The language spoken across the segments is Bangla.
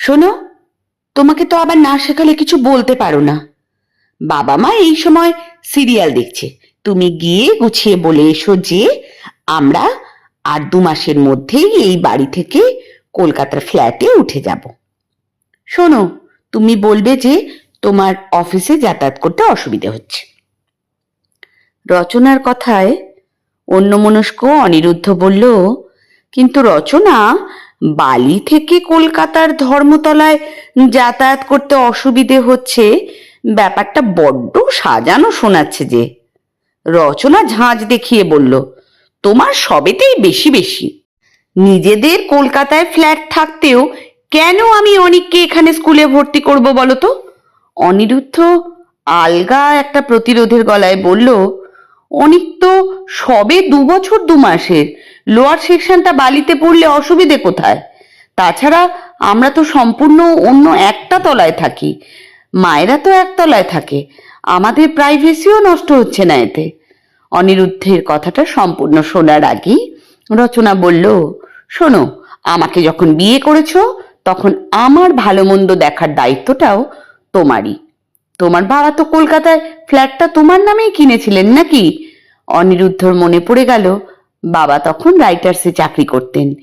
শোনো, তোমাকে তো আবার না শেখালে কিছু বলতে পারো না। বাবা মা এই সময় সিরিয়াল দেখছে। তুমি গিয়ে গুছিয়ে বলে এসো যে, আমরা আর দু মাসের মধ্যেই এই বাড়ি থেকে কলকাতার ফ্ল্যাটে উঠে যাব। শোনো, তুমি বলবে যে, তোমার অফিসে যাতায়াত করতে অসুবিধে হচ্ছে। রচনার কথায় অন্যমনস্ক অনিরুদ্ধ বলল, কিন্তু রচনা বালি থেকে কলকাতার ধর্মতলায় যাতায়াত করতে অসুবিধে হচ্ছে? ব্যাপারটা বড্ড সাজানো শোনাচ্ছে যে। রচনা ঝাঁজ দেখিয়ে বলল, তোমার সবেতেই বেশি বেশি। নিজেদের কলকাতায় ফ্ল্যাট থাকতেও কেন আমি অনিককে এখানে স্কুলে ভর্তি করব তো অনিরুদ্ধ আলগা একটা প্রতিরোধের গলায় বলল, অনিক তো সবে দু বছর দু মাসের। লোয়ার সেকশনটা বালিতে পড়লে অসুবিধে কোথায়? তাছাড়া আমরা তো সম্পূর্ণ অন্য একটা তলায় থাকি। মায়েরা তো একতলায় থাকে। আমাদের প্রাইভেসিও নষ্ট হচ্ছে না এতে। অনিরুদ্ধের কথাটা সম্পূর্ণ শোনার আগেই রচনা বলল, শোনো, আমাকে যখন বিয়ে করেছ, তখন আমার ভালো মন্দ দেখার দায়িত্বটাও তোমারই। তোমার বাবা তো কলকাতায় ফ্ল্যাটটা তোমার নামেই কিনেছিলেন নাকি? অনিরুদ্ধর মনে পড়ে গেল বাবা তখন রাইটার্সে চাকরি করতেন।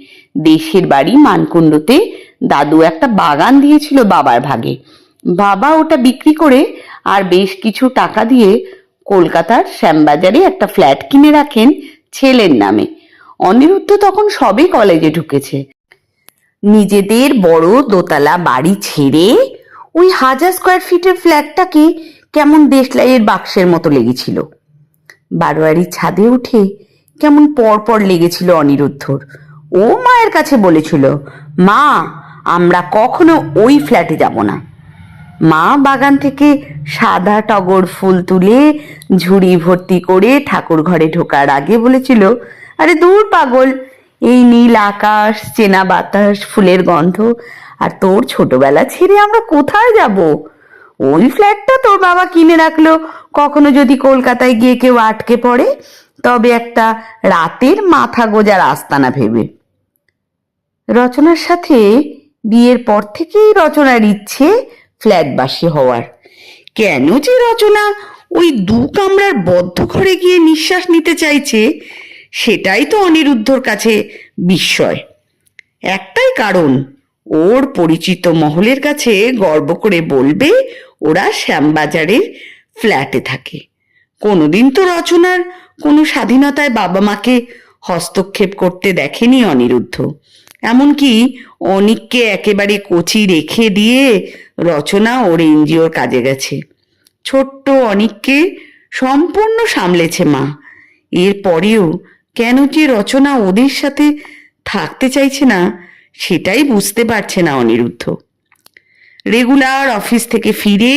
দেশের বাড়ি মানকুণ্ডতে দাদু একটা বাগান দিয়েছিল বাবার ভাগে। বাবা ওটা বিক্রি করে আর বেশ কিছু টাকা দিয়ে কলকাতার শ্যামবাজারে একটা ফ্ল্যাট কিনে রাখেন ছেলের নামে। অনিরুদ্ধ তখন সবে কলেজে ঢুকেছে। নিজেদের বড় দোতলা বাড়ি ছেড়ে ওই হাজার স্কোয়ার ফিটের ফ্ল্যাটটাকে কেমন দেশলাইয়ের বাক্সের মতো লেগেছিল। বারোয়ারির ছাদে উঠে কেমন পরপর লেগেছিল অনিরুদ্ধর। ও মায়ের কাছে বলেছিল, মা, আমরা কখনো ওই ফ্ল্যাটে যাব না। মা বাগান থেকে সাদা টগর ফুল তুলে ঝুড়ি ভর্তি করে ঠাকুর ঘরে ঢোকার আগে বলেছিল, আরে দূর পাগল, এই নীল আকাশ, চেনা বাতাস, ফুলের গন্ধ, আর তোর ছোটবেলা ছেড়ে আমরা কোথায় যাব? ওই ফ্ল্যাটটা তোর বাবা কিনে রাখল, কখনো যদি কলকাতায় গিয়ে কেউ আটকে পড়ে তবে একটা রাতের মাথা গোজার আস্তানা ভেবে। রচনার সাথে বিয়ের পর থেকেই রচনার ইচ্ছে ফ্ল্যাটবাসী হওয়ার। কেন যে রচনা ওই দু কামরার বদ্ধ ঘরে গিয়ে নিঃশ্বাস নিতে চাইছে, সেটাই তো অনিরুদ্ধর কাছে বিস্ময়। একটাই কারণ, ওর পরিচিত মহলের কাছে গর্ব করে বলবে, ওরা শ্যামবাজারের ফ্ল্যাটে থাকে। কোনোদিন তো রচনার কোনো স্বাধীনতায় বাবা মাকে হস্তক্ষেপ করতে দেখেনি অনিরুদ্ধ। এমনকি অনিককে একেবারে কচি রেখে দিয়ে রচনা ওর এনজিওর কাজে গেছে। ছোট্ট অনিককে সম্পূর্ণ সামলেছে মা। এরপরেও কেন যে রচনা ওদের সাথে থাকতে চাইছে না, সেটাই বুঝতে পারছে না অনিরুদ্ধ। রেগুলার অফিস থেকে ফিরে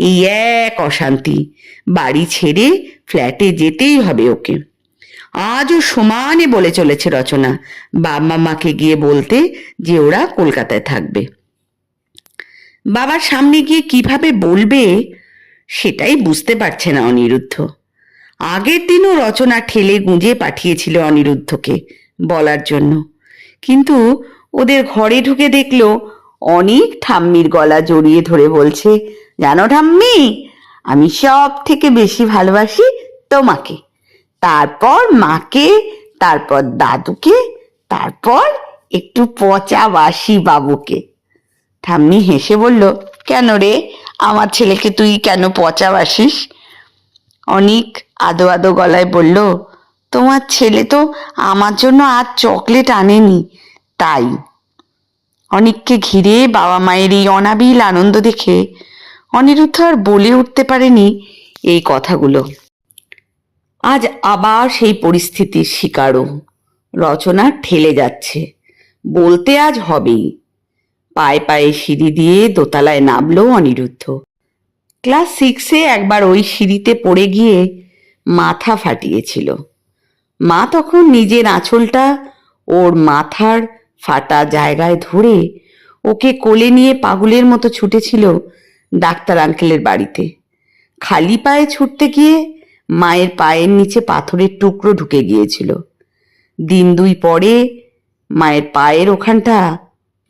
এই এক অশান্তি। বাড়ি ছেড়ে ফ্ল্যাটে যেতেই হবে ওকে। আজও সমানে বলে চলেছে রচনা। বাবা মাকে গিয়ে বলতে যে ওরা কলকাতায় থাকবে। বাবার সামনে গিয়ে কীভাবে বলবে সেটাই বুঝতে পারছে না অনিরুদ্ধ। আগের দিনও রচনা ঠেলে গুঁজে পাঠিয়েছিল অনিরুদ্ধকে বলার জন্য। কিন্তু ওদের ঘরে ঢুকে দেখল অনেক ঠাম্মির গলা জড়িয়ে ধরে বলছে জানো ঠাম্মি? আমি সব থেকে বেশি ভালোবাসি তোমাকে। তারপর মাকে, তারপর দাদুকে, তারপর একটু পচা বাসি বাবুকে। ঠাম্মি হেসে বলল, কেন রে? আমার ছেলেকে তুই কেন পচা বাসিস? অনেক আদো আদো গলায় বলল, তোমার ছেলে তো আমার জন্য আর চকলেট আনেনি, তাই। অনেককে ঘিরে বাবা মায়ের এই অনাবিল আনন্দ দেখে অনিরুদ্ধ আর বলে উঠতে পারেনি এই কথাগুলো। আজ আবার সেই পরিস্থিতির শিকারও। রচনা ঠেলে যাচ্ছে। বলতে আজ হবেই। পায়ে পায়ে সিঁড়ি দিয়ে দোতলায় নামলো অনিরুদ্ধ। ক্লাস সিক্সে একবার ওই সিঁড়িতে পড়ে গিয়ে মাথা ফাটিয়েছিল। মা তখন নিজের আঁচলটা ওর মাথার ফাটা জায়গায় ধরে ওকে কোলে নিয়ে পাগলের মতো ছুটেছিল ডাক্তার আঙ্কেলের বাড়িতে। খালি পায়ে ছুটতে গিয়ে মায়ের পায়ের নিচে পাথরের টুকরো ঢুকে গিয়েছিল। দিন দুই পরে মায়ের পায়ের ওখানটা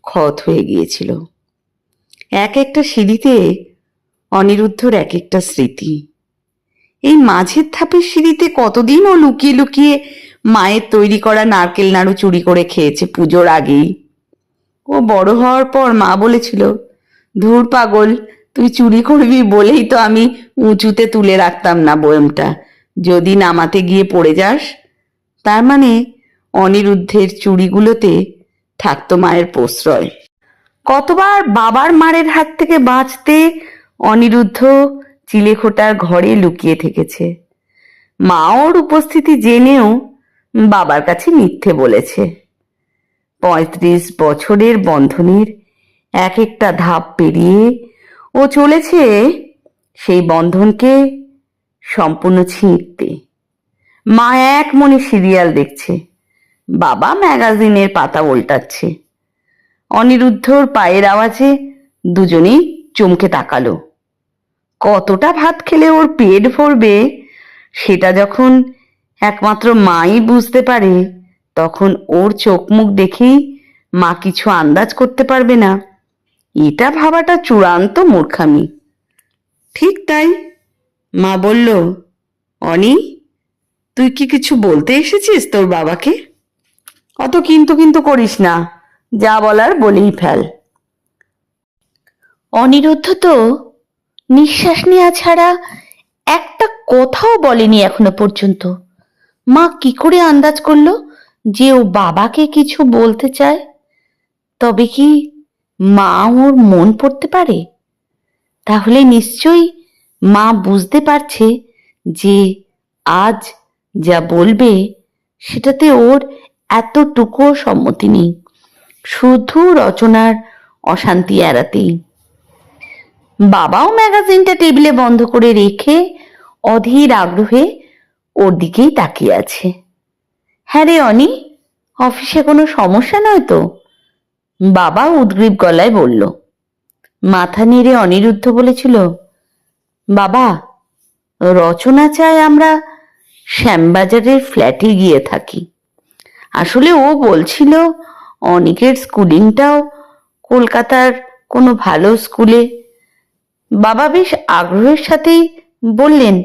ক্ষত হয়ে গিয়েছিল। এক একটা সিঁড়িতে অনিরুদ্ধর এক একটা স্মৃতি। এই মাঝের ধাপের সিঁড়িতে কতদিন ও লুকিয়ে লুকিয়ে মায়ের তৈরি করা নারকেল নাড়ু চুরি করে খেয়েছে পুজোর আগেই। ও বড় হওয়ার পর মা বলেছিল, ধুর পাগল তুই চুরি করবি বলেই তো আমি উঁচুতে তুলে রাখতাম না বয়মটা। যদি নামাতে গিয়ে পড়ে যাস, তার মানে অনিরুদ্ধের চুড়িগুলোতে থাকতো মায়ের প্রশ্রয়। কতবার বাবার মারের হাত থেকে বাঁচতে অনিরুদ্ধ চিলেখোটার ঘরে লুকিয়ে থেকেছে। মা ওর উপস্থিতি জেনেও বাবার কাছে মিথ্যে বলেছে। পঁয়ত্রিশ বছরের বন্ধনের এক একটা ধাপ পেরিয়ে ও চলেছে সেই বন্ধনকে সম্পূর্ণ ছিঁড়তে। মা এক মনে সিরিয়াল দেখছে। বাবা ম্যাগাজিনের পাতা উল্টাচ্ছে। অনিরুদ্ধর পায়ের আওয়াজে দুজনেই চমকে তাকালো। কতটা ভাত খেলে ওর পেট ভরবে, সেটা যখন একমাত্র মাই বুঝতে পারে, তখন ওর চোখ মুখ দেখেই মা কিছু আন্দাজ করতে পারবে না। এটা ভাবাটা চূড়ান্ত মূর্খামি। ঠিক তাই? মা বলল, অনি, তুই কি কিছু বলতে এসেছিস তোর বাবাকে? অত কিন্তু কিন্তু করিস না, যা বলার বলেই ফেল। অনিরুদ্ধ তো নিঃশ্বাস নেওয়া ছাড়া একটা কথাও বলেনি এখনও পর্যন্ত। মা কি করে আন্দাজ করল যে ও বাবাকে কিছু বলতে চায়? তবে কি মা ওর মন পড়তে পারে? তাহলে নিশ্চয়ই মা বুঝতে পারছে যে আজ যা বলবে সেটাতে ওর এতটুকুও সম্মতি নেই। শুধু রচনার অশান্তি এড়াতেই। বাবাও ম্যাগাজিনটা টেবিলে বন্ধ করে রেখে অধীর আগ্রহে ওর দিকেই তাকিয়ে আছে। হ্যাঁ রে অনি, অফিসে কোনো সমস্যা নয় তো? বাবা উদ্গ্রীব গলায় বলল, মাথা নেড়ে অনিরুদ্ধ বলেছিল, বাবা, রচনা চায় আমরা শ্যামবাজারের ফ্ল্যাটে গিয়ে থাকি। আসলে ও বলছিল, অনিকের স্কুলিংটাও কলকাতার কোনো ভালো স্কুলে। বাবা বেশ আগ্রহের সাথেই বললেন,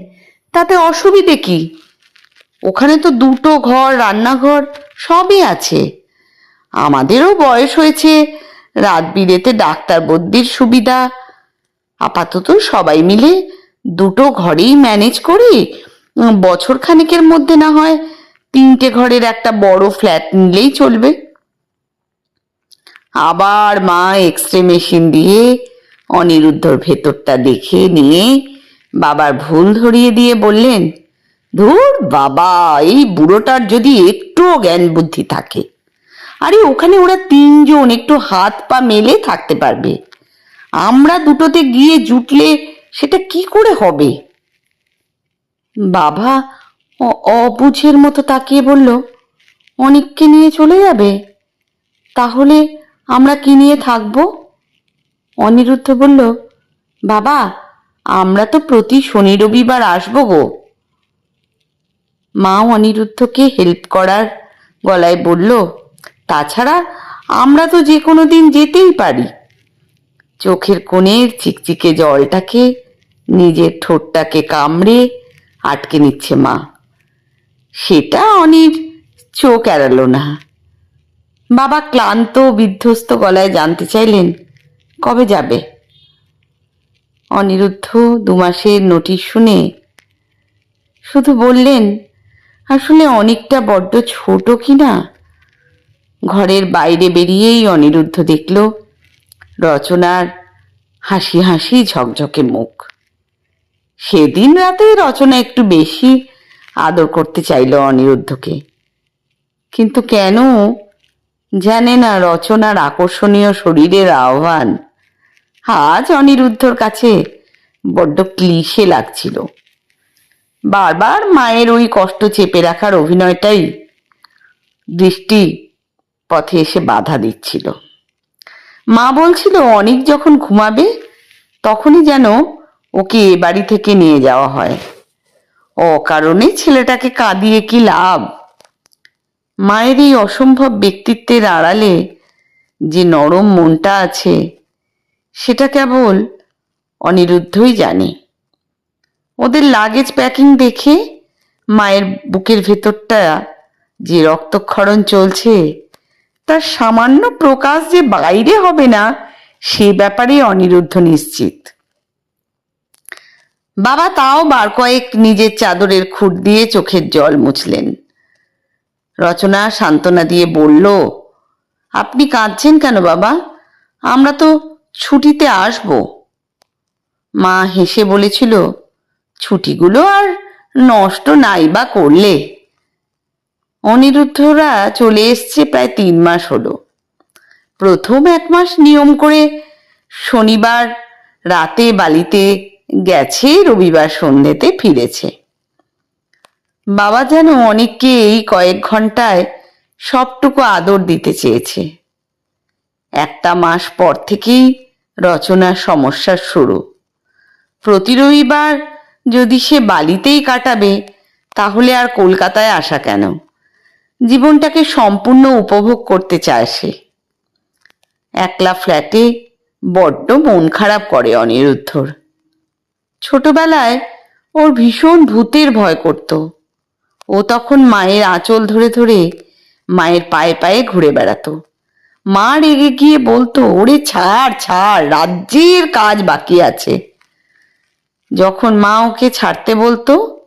তাতে অসুবিধে কি? ওখানে তো দুটো ঘর, রান্নাঘর, সবই আছে। আমাদেরও বয়স হয়েছে। রাত বিরেতে ডাক্তার বদ্যির সুবিধা। আপাতত সবাই মিলে দুটো ঘরেই ম্যানেজ করি। বছর খানেকের মধ্যে না হয় তিনটে ঘরের একটা বড় ফ্ল্যাট নিলেই চলবে। আবার মা এক্সরে মেশিন দিয়ে অনিরুদ্ধর ভেতরটা দেখে নিয়ে বাবার ভুল ধরিয়ে দিয়ে বললেন, ধুর বাবা, এই বুড়োটার যদি একটুও জ্ঞান বুদ্ধি থাকে আরে ওখানে ওরা তিনজন একটু হাত পা মেলে থাকতে পারবে। আমরা দুটোতে গিয়ে জুটলে সেটা কি করে হবে? বাবা অবুঝের মতো তাকিয়ে বলল, অনেককে নিয়ে চলে যাবে। তাহলে আমরা কি নিয়ে থাকব? অনিরুদ্ধ বলল, বাবা, আমরা তো প্রতি শনি রবিবার আসব গো। মা অনিরুদ্ধকে হেল্প করার গলায় বলল তাছাড়া আমরা তো যে কোনো দিন যেতেই পারি। চোখের কোণের চিকচিকে জলটাকে, নিজের ঠোঁটটাকে কামড়ে আটকে নিচ্ছে মা। সেটা অনির চোখ এড়ালো না। বাবা ক্লান্ত, বিধ্বস্ত গলায় জানতে চাইলেন, কবে যাবে? অনিরুদ্ধ দু মাসের নোটিশ শুনে শুধু বললেন, আসলে অনেকটা বড্ড ছোট কি না ঘরের বাইরে বেরিয়েই অনিরুদ্ধ দেখল রচনার হাসি হাসি ঝকঝকে মুখ। সেদিন রাতে রচনা একটু বেশি আদর করতে চাইল অনিরুদ্ধকে। কিন্তু কেন জানে না রচনার আকর্ষণীয় শরীরের আহ্বান। আজ অনিরুদ্ধর কাছে বড্ড ক্লিশে লাগছিল। বারবার মায়ের ওই কষ্ট চেপে রাখার অভিনয়টাই দৃষ্টি পথে এসে বাধা দিচ্ছিল। মা বলছিল, অনেক যখন ঘুমাবে, তখনই যেন ওকে এ বাড়ি থেকে নিয়ে যাওয়া হয়। অকারণে ছেলেটাকে কাঁদিয়ে কি লাভ? মায়ের এই অসম্ভব ব্যক্তিত্বের আড়ালে যে নরম মনটা আছে, সেটা কেবল অনিরুদ্ধই জানে। ওদের লাগেজ প্যাকিং দেখে মায়ের বুকের ভেতরটা যে রক্তক্ষরণ চলছে তার সামান্য প্রকাশ যে বাইরে হবে না, সে ব্যাপারে অনিরুদ্ধ নিশ্চিত। বাবা তাও বার কয়েক নিজের চাদরের খুঁট দিয়ে চোখের জল মুছলেন। রচনা সান্ত্বনা দিয়ে বলল, আপনি কাঁদছেন কেন বাবা? আমরা তো ছুটিতে আসব। মা হেসে বলেছিল, ছুটিগুলো আর নষ্ট নাই বা করলে। অনিরুদ্ধরা চলে এসছে প্রায় তিন মাস হলো। প্রথম এক মাস নিয়ম করে শনিবার রাতে বালিতে গেছে, রবিবার সন্ধ্যেতে ফিরেছে। বাবা যেন অনেককে এই কয়েক ঘন্টায় সবটুকু আদর দিতে চেয়েছে। একটা মাস পর থেকেই রচনার সমস্যার শুরু। প্রতি রবিবার যদি সে বালিতেই কাটাবে, তাহলে আর কলকাতায় আসা কেন? জীবনটাকে সম্পূর্ণ উপভোগ করতে চায় সে। একলা ফ্ল্যাটে বড্ড মন খারাপ করে অনিরুদ্ধর। ছোটবেলায় ওর ভীষণ ভূতের ভয় করত। ও তখন মায়ের আঁচল ধরে ধরে মায়ের পায়ে পায়ে ঘুরে বেড়াতো। মা রেগে গিয়ে বলতো, ওরে ছাড় ছাড়, রাজ্যের কাজ বাকি আছে। যখন মা ওকে ছাড়তে বলতো,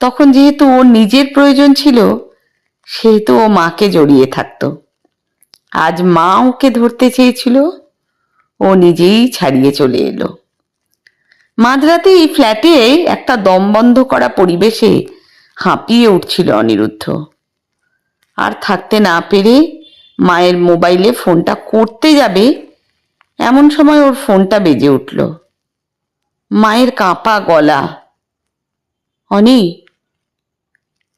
তখন যেহেতু ওর নিজের প্রয়োজন ছিল সেহেতু ও মাকে জড়িয়ে থাকতো। আজ মা ওকে ধরতে চেয়েছিল, ও নিজেই ছাড়িয়ে চলে এলো। মাঝরাতে এই ফ্ল্যাটে একটা দম বন্ধ করা পরিবেশে হাঁপিয়ে উঠছিল অনিরুদ্ধ। আর থাকতে না পেরে মায়ের মোবাইলে ফোনটা করতে যাবে, এমন সময় ওর ফোনটা বেজে উঠল। মায়ের কাঁপা গলা, অনি,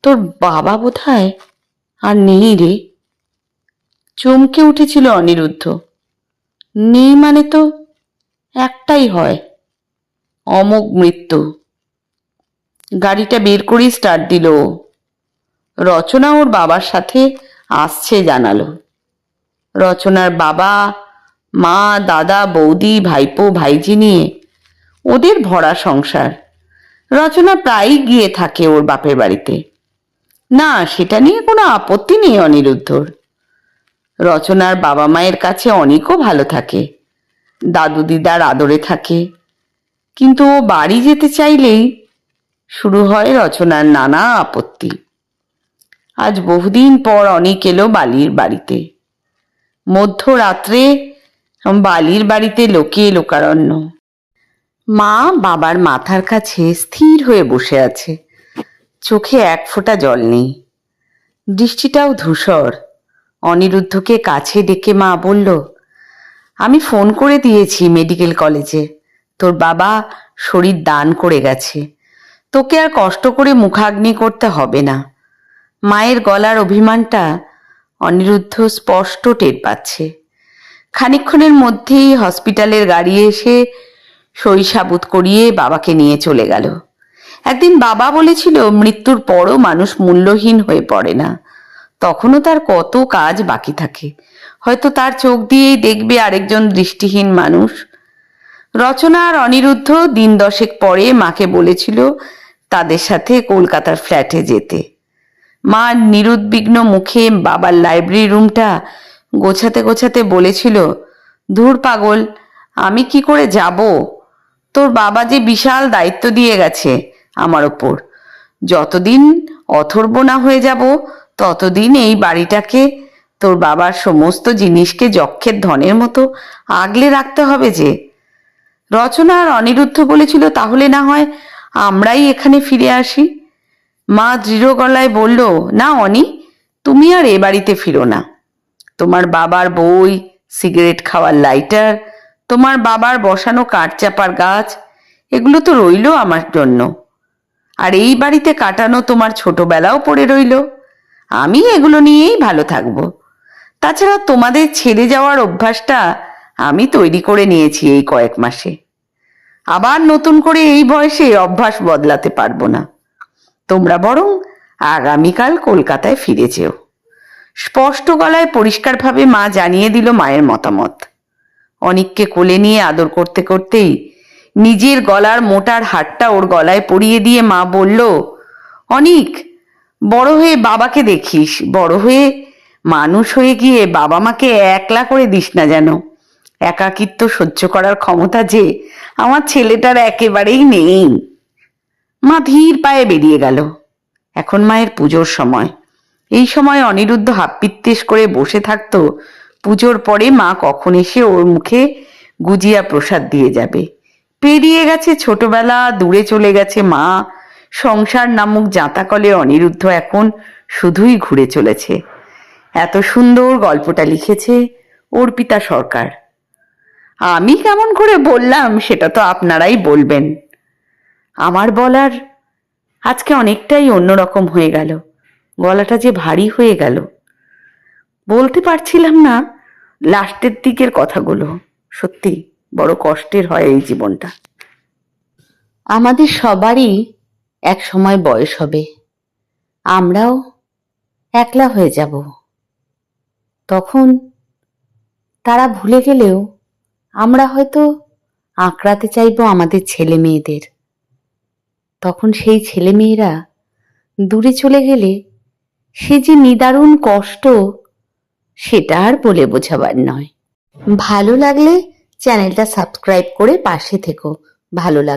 তোর বাবা বোধহয় আর নেই রে। চমকে উঠেছিল অনিরুদ্ধ। নেই মানে তো একটাই হয়, অমোঘ মৃত্যু। গাড়িটা বের করেই স্টার্ট দিল রচনা ওর বাবার সাথে আসছে জানালো। রচনার বাবা, মা, দাদা, বৌদি, ভাইপো, ভাইজি নিয়ে ওদের ভরা সংসার। রচনা প্রায়ই গিয়ে থাকে ওর বাপের বাড়িতে। না, সেটা নিয়ে কোনো আপত্তি নেই অনিরুদ্ধর। রচনার বাবা মায়ের কাছে অনেকও ভালো থাকে। দাদু দিদার আদরে থাকে। কিন্তু ও বাড়ি যেতে চাইলেই শুরু হয় রচনার নানা আপত্তি। আজ বহুদিন পর অনেক এলো বালির বাড়িতে। মধ্যরাত্রে বালির বাড়িতে লোকে লোকারণ্য। মা বাবার মাথার কাছে স্থির হয়ে বসে আছে। চোখে এক ফোঁটা জল নেই। দৃষ্টিটাও ধূসর। অনিরুদ্ধকে কাছে ডেকে মা বলল, আমি ফোন করে দিয়েছি মেডিকেল কলেজে। তোর বাবা শরীর দান করে গেছে। তোকে আর কষ্ট করে মুখাগ্নি করতে হবে না। মায়ের গলার অভিমানটা অনিরুদ্ধ স্পষ্ট টের পাচ্ছে। খানিকক্ষণের মধ্যেই হসপিটালের গাড়ি এসে সাবুত করিয়ে বাবাকে নিয়ে চলে গেল। একদিন বাবা বলেছিল, মৃত্যুর পরও মানুষ মূল্যহীন হয়ে পড়ে না। তখনও তার কত কাজ বাকি থাকে। হয়তো তার চোখ দিয়েই দেখবে আরেকজন দৃষ্টিহীন মানুষ। রচনা আর অনিরুদ্ধ দিন দশেক পরে মাকে বলেছিল, তাদের সাথে কলকাতার ফ্ল্যাটে যেতে। মা নিরুদ্বিগ্ন মুখে বাবার লাইব্রেরি রুমটা গোছাতে গোছাতে বলেছিল, ধুর পাগল, আমি কি করে যাব? তোর বাবা যে বিশাল দায়িত্ব দিয়ে গেছে। আমার ওপর। যতদিন অথর্ব না হয়ে যাব, ততদিন এই বাড়িটাকে, তোর বাবার সমস্ত জিনিসকে যক্ষের ধনের মতো আগলে রাখতে হবে যে। রচনা আর অনিরুদ্ধ বলেছিল, তাহলে না হয় আমরাই এখানে ফিরে আসি। মা দৃঢ় গলায় বলল, না অনি, তুমি আর এ বাড়িতে ফিরো না। তোমার বাবার বই, সিগারেট খাওয়ার লাইটার, তোমার বাবার বসানো কাঠ চাপার গাছ, এগুলো তো রইল আমার জন্য। আর এই বাড়িতে কাটানো তোমার ছোটবেলাও পড়ে রইল। আমি এগুলো নিয়েই ভালো থাকব। তাছাড়া তোমাদের ছেড়ে যাওয়ার অভ্যাসটা আমি তৈরি করে নিয়েছি এই কয়েক মাসে। আবার নতুন করে এই বয়সে অভ্যাস বদলাতে পারব না। তোমরা বরং আগামীকাল কলকাতায় ফিরে যেও। স্পষ্ট গলায় পরিষ্কারভাবে মা জানিয়ে দিল মায়ের মতামত। অনিককে কোলে নিয়ে আদর করতে করতেই নিজের গলার মোটার হাটটা ওর গলায় পরিয়ে দিয়ে মা বলল, অনিক, বড় হয়ে বাবাকে দেখিস, বড় হয়ে মানুষ হয়ে গিয়ে বাবা মাকে একলা করে দিস না যেন। একাকিত্ব সহ্য করার ক্ষমতা যে আমার ছেলেটার একেবারেই নেই। মা ধীর পায়ে বেরিয়ে গেল। এখন মায়ের পুজোর সময়। এই সময় অনিরুদ্ধ হাপ্পিত্তেশ করে বসে থাকতো। পুজোর পরে মা কখন এসে ওর মুখে গুজিয়া প্রসাদ দিয়ে যাবে। পেরিয়ে গেছে ছোটবেলা, দূরে চলে গেছে মা। সংসার নামক জাঁতাকলে অনিরুদ্ধ এখন শুধুই ঘুরে চলেছে। এত সুন্দর গল্পটা লিখেছে অর্পিতা সরকার। আমি কেমন করে বললাম সেটা তো আপনারাই বলবেন। আমার বলার আজকে অনেকটাই অন্যরকম হয়ে গেল। গলাটা যে ভারী হয়ে গেল। বলতে পারছিলাম না লাস্টের দিকের কথাগুলো, সত্যি। বড় কষ্টের হয় এই জীবনটা। আমাদের সবারই এক সময় বয়স হবে। আমরাও একলা হয়ে যাব। তখন তারা ভুলে গেলেও আমরা হয়তো আঁকড়াতে চাইব আমাদের ছেলে মেয়েদের। তখন সেই ছেলে মেয়েরা দূরে চলে গেলে সে যে নিদারুণ কষ্ট, সেটা আর বলে বোঝাবার নয়। ভালো লাগলে চ্যানেলটা সাবস্ক্রাইব করে পাশে থেকো। ভালো লাগ